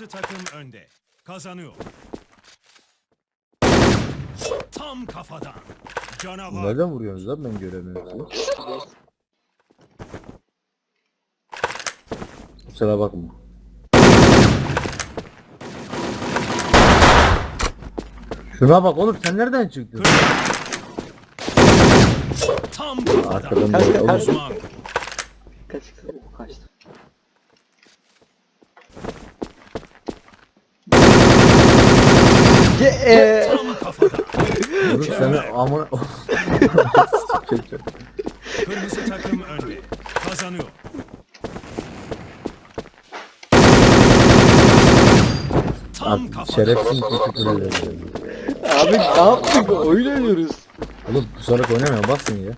Kırmızı takım önde. Kazanıyor. Tam kafadan. Canavar. Neden vuruyorsunuz lan ben göremiyorum. Kusura bakma. Şuna bak oğlum sen nereden çıktın? Tam kafadan. Arkadan Kaç, böyle kaç, oğlum. kaç. Uzman. Kaç oh, kaçtı. E. Kafadan. Oğlum seni amına... Kırmızı takım önde. Kazanıyor. Tam Abi kafadan. şerefsiz teşekkür ederim. Abi ne yaptık? Oyun oynuyoruz. Oğlum pusarak oynamıyor basın ya.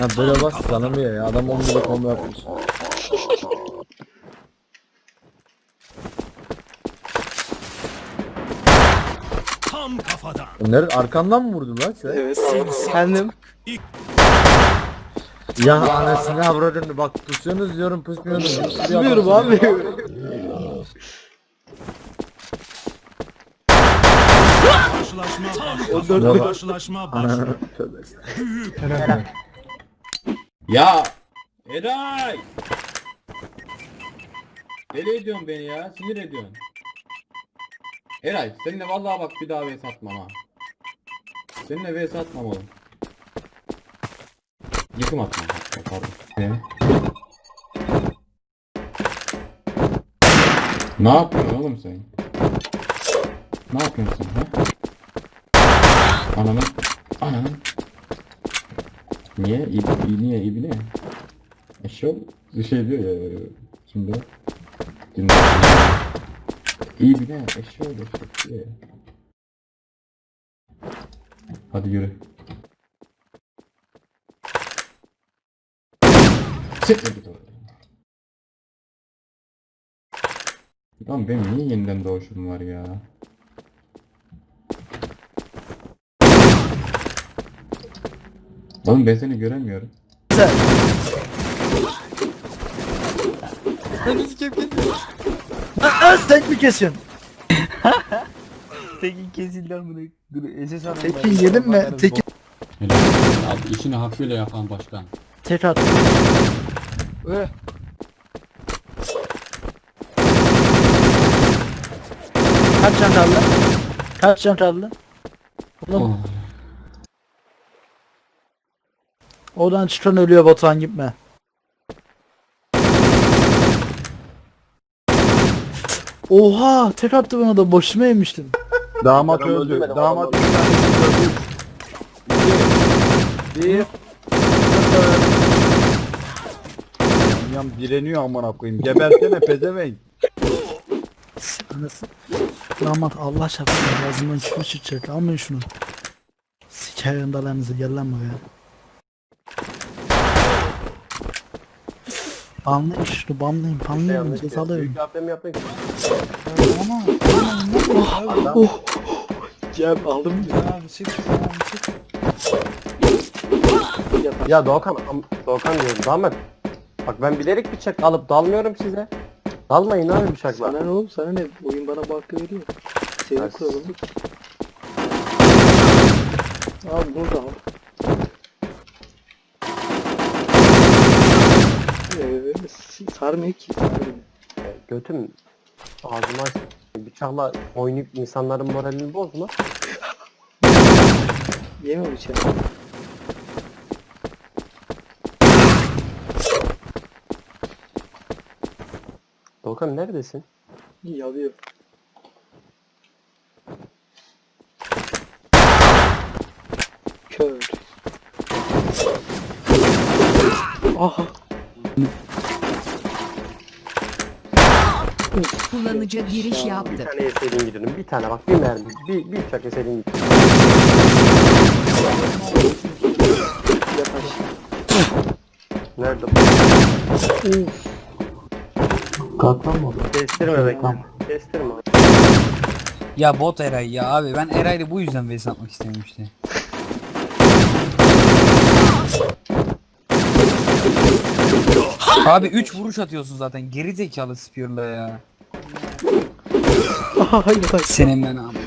Ha böyle bas tanımıyor ya adam 10 lira combo yapmış. Tam kafadan. Nerede arkandan mı vurdun lan sen? Evet. Kendim. İlk Ya anasını avradını bak pusuyorsunuz diyorum pusmuyorsunuz. Bilmiyorum abi. karşılaşma O başladı. dört- Karşılaşma başladı. Tövbe. Ya Eray! Deli ediyorsun beni ya, sinir ediyorsun. Eray, seninle vallahi bak bir daha vs atmam ha. Seninle vs atmam oğlum. Yıkım atmam hatta, pardon. Ne? Ne yapıyorsun oğlum sen? Ne yapıyorsun ha? Ananın, ananın. Niye? İyi niye? Bile. Eşol şey diyor ya şimdi. Dinle. İyi bile. Eşol eşol diyor ya. Hadi yürü. Siktir git oraya. Lan benim niye yeniden doğuşum var ya? Oğlum ben seni göremiyorum. Tek mi kesiyorsun? Tekin kesildi amına. Dur SS. Tekin yedin mi? Tekin Helal. Abi işini hakkıyla yapan başkan. tek at. Öh. Kaç can kaldı? Kaç can kaldı? Oğlum Oh. oradan çıkan ölüyor Batuhan gitme. Oha tek attı bana da boşuma yemiştim. Damat öldü. Damat öldü. Bir. Yan direniyor amına koyayım. Gebersene pezevenk. Damat Allah çarpsın ağzından küfür çıkacak almayın şunu. Sikerim dalarınızı gel lan buraya. Banlayın şunu banlayın banlayın cezalayın. Cem aldım mı? Ya Doğukan, am- Doğukan diyorum Ahmet. Bak ben bilerek bıçak alıp dalmıyorum size. Dalmayın abi bıçakla. Sana ne oğlum sana ne? Oyun bana bu hakkı veriyor. Senin Bak. kuralın bu. Al bunu da al. Evet, sarmıyor ki. Götüm ağzıma. Bıçakla oynayıp insanların moralini bozma. Yeme bıçağı. Doğukan neredesin? Yalıyor. Kör. Aha. Kullanıcı giriş Bir yaptı. tane yeseydin gidelim. Bir tane bak bir mermi. Bir, bir bıçak yeseydin gidelim. Nerede? Uf. Kestirme bekle. Kestirme. Ya bot Eray ya abi ben Eray'la bu yüzden vs atmak istemiyorum işte. Abi 3 vuruş atıyorsun zaten. Geri zekalı Spear'la ya. Hayır hayır. Senin ben amına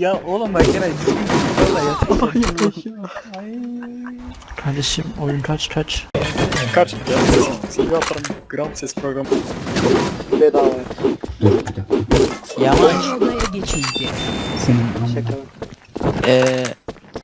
ya oğlum bak Eray düzgün bir valla Kardeşim oyun kaç kaç. Kaç ya? Şey yaparım. Gram ses programı. Bedava. Geçildi. Senin amına. Şaka. Ee,